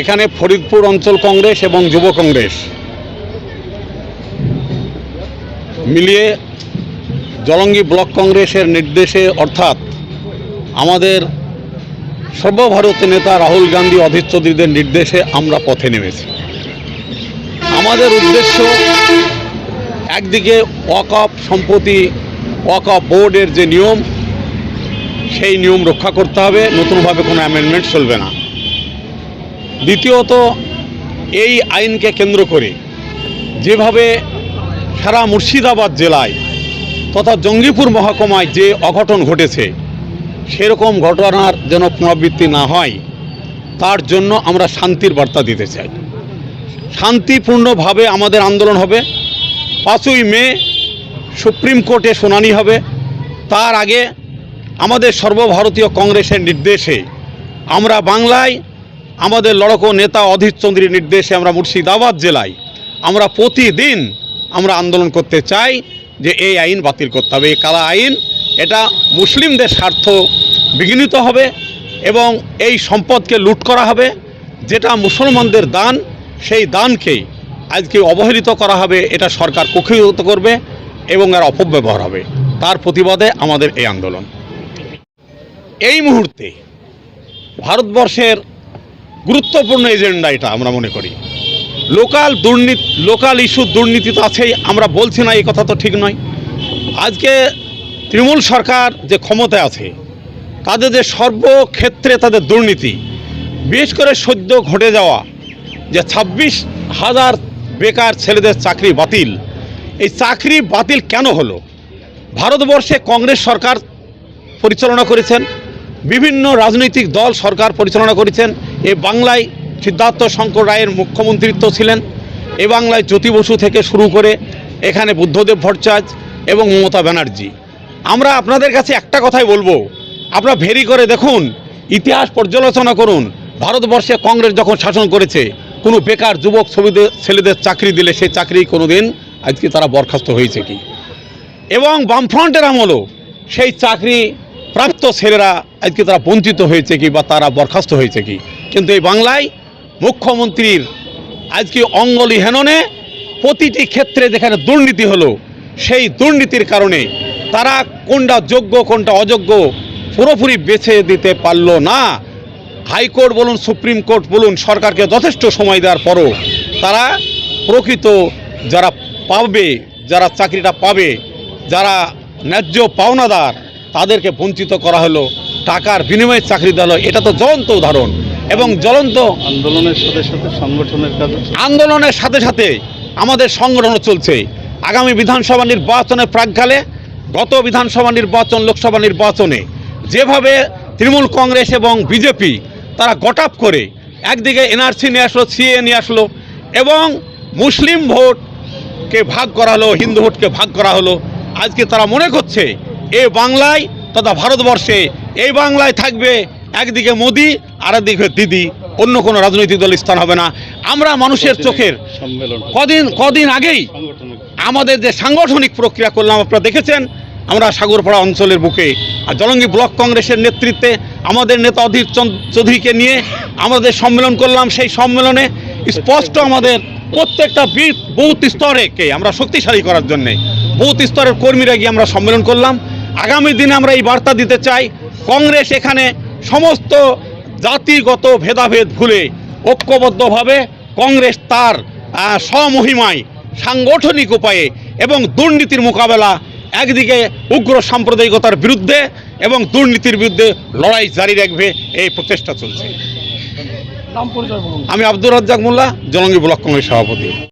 এখানে ফরিদপুর অঞ্চল কংগ্রেস এবং যুব কংগ্রেস। মিলিয়ে জলঙ্গি ব্লক কংগ্রেসের নির্দেশে, অর্থাৎ আমাদের সর্বভারতীয় নেতা রাহুল গান্ধী অধীর চৌধুরীদের নির্দেশে আমরা পথে নেমেছি। আমাদের উদ্দেশ্য একদিকে ওয়াকআপ সম্পত্তি ওয়াকআপ বোর্ডের যে নিয়ম, সেই নিয়ম রক্ষা করতে হবে। নতুনভাবে কোনো অ্যামেন্ডমেন্ট চলবে না। দ্বিতীয়ত এই আইনকে কেন্দ্র করে যেভাবে সারা মুর্শিদাবাদ জেলায় তথা জঙ্গিপুর মহকুমায় যে অঘটন ঘটেছে, সেরকম ঘটনার যেন পুনরাবৃত্তি না হয়, তার জন্য আমরা শান্তির বার্তা দিতে চাই। শান্তিপূর্ণভাবে আমাদের আন্দোলন হবে। পাঁচই মে সুপ্রিম কোর্টে শুনানি হবে। তার আগে আমাদের সর্বভারতীয় কংগ্রেসের নির্দেশে আমরা বাংলায় আমাদের লড়কো নেতা অধীর চৌধুরীর নির্দেশে আমরা মুর্শিদাবাদ জেলায় আমরা প্রতিদিন আমরা আন্দোলন করতে চাই যে এই আইন বাতিল করতে হবে। এই কালা আইন, এটা মুসলিমদের স্বার্থ বিঘ্নিত হবে এবং এই সম্পদকে লুট করা হবে। যেটা মুসলমানদের দান, সেই দানকে আজকে অবহেলিত করা হবে, এটা সরকার কুক্ষিগত করবে এবং এর অপব্যবহার হবে। তার প্রতিবাদে আমাদের এই আন্দোলন। এই মুহূর্তে ভারতবর্ষের গুরুত্বপূর্ণ এজেন্ডা এটা আমরা মনে করি। লোকাল দুর্নীতি, লোকাল ইস্যু দুর্নীতি তো আছেই, আমরা বলছি না, এই কথা তো ঠিক নয়। আজকে তৃণমূল সরকার যে ক্ষমতায় আছে, তাদের যে সর্বক্ষেত্রে তাদের দুর্নীতি, বিশেষ করে সদ্য ঘটে যাওয়া যে ছাব্বিশ হাজার বেকার ছেলেদের চাকরি বাতিল, এই চাকরি বাতিল কেন হলো? ভারতবর্ষে কংগ্রেস সরকার পরিচালনা করেছেন, বিভিন্ন রাজনৈতিক দল সরকার পরিচালনা করেছেন এ বাংলায় সিদ্ধার্থ শঙ্কর রায়ের মুখ্যমন্ত্রিত্ব ছিলেন। এ বাংলায় জ্যোতি বসু থেকে শুরু করে এখানে বুদ্ধদেব ভট্টাচার্য এবং মমতা ব্যানার্জি। আমরা আপনাদের কাছে একটা কথাই বলব। আপনারা ভেরি করে দেখুন, ইতিহাস পর্যালোচনা করুন। ভারতবর্ষে কংগ্রেস যখন শাসন করেছে, কোনো বেকার যুবক ছবিদের ছেলেদের চাকরি দিলে সেই চাকরি কোনো দিন আজকে তারা বরখাস্ত হয়েছে কি? এবং বামফ্রন্টের আমলও সেই চাকরি প্রাপ্ত ছেলেরা আজকে তারা বঞ্চিত হয়েছে কি বা তারা বরখাস্ত হয়েছে কি? কিন্তু এই বাংলায় মুখ্যমন্ত্রীর আজকে অঙ্গলি হেননে প্রতিটি ক্ষেত্রে যেখানে দুর্নীতি হলো, সেই দুর্নীতির কারণে তারা কোনটা যোগ্য, কোনটা অযোগ্য পুরোপুরি বেছে দিতে পারল না। হাইকোর্ট বলুন, সুপ্রিম কোর্ট বলুন, সরকারকে যথেষ্ট সময় দেওয়ার পরও তারা প্রকৃত যারা পাবে, যারা চাকরিটা পাবে, যারা ন্যায্য পাওনাদার তাদেরকে বঞ্চিত করা হলো টাকার বিনিময়ে চাকরি দেওয়া হলো এটা তো জ্বলন্ত উদাহরণ। এবং জ্বলন্ত আন্দোলনের সাথে সাথে সংগঠনের কাজ আন্দোলনের সাথে সাথে আমাদের সংগঠনও চলছে। আগামী বিধানসভা নির্বাচনের প্রাককালে গত বিধানসভা নির্বাচন লোকসভা নির্বাচনে যেভাবে তৃণমূল কংগ্রেস এবং বিজেপি তারা গটাপ করে একদিকে এনআরসি নিয়ে আসলো সিএ নিয়ে আসলো এবং মুসলিম ভোটকে ভাগ করা হলো হিন্দু ভোটকে ভাগ করা হলো আজকে তারা মনে করছে এ বাংলায় তথা ভারতবর্ষে এই বাংলায় থাকবে একদিকে মোদি আর একদিকে দিদি। অন্য কোনো রাজনৈতিক দল স্থান হবে না। আমরা মানুষের চোখের কদিন কদিন আগেই আমাদের যে সাংগঠনিক প্রক্রিয়া করলাম আপনারা দেখেছেন আমরা সাগরপাড়া অঞ্চলের বুকে আর জলঙ্গি ব্লক কংগ্রেসের নেতৃত্বে আমাদের নেতা অধীর চৌধুরীকে নিয়ে আমাদের সম্মেলন করলাম। সেই সম্মেলনে স্পষ্ট আমাদের প্রত্যেকটা বি- বুথ স্তরেকে আমরা শক্তিশালী করার জন্যে বুথ স্তরের কর্মীরা গিয়ে আমরা সম্মেলন করলাম। আগামী দিনে আমরা এই বার্তা দিতে চাই কংগ্রেস এখানে সমস্ত জাতিগত ভেদাভেদ ভুলে ঐক্যবদ্ধভাবে কংগ্রেস তার স্বমহিমায় সাংগঠনিক উপায়ে এবং দুর্নীতির মোকাবেলা একদিকে উগ্র সাম্প্রদায়িকতার বিরুদ্ধে এবং দুর্নীতির বিরুদ্ধে লড়াই জারি রাখবে এই প্রচেষ্টা চলছে। আমি আব্দুর রাজ্জাক মোল্লা জলঙ্গি ব্লক কংগ্রেস সভাপতি।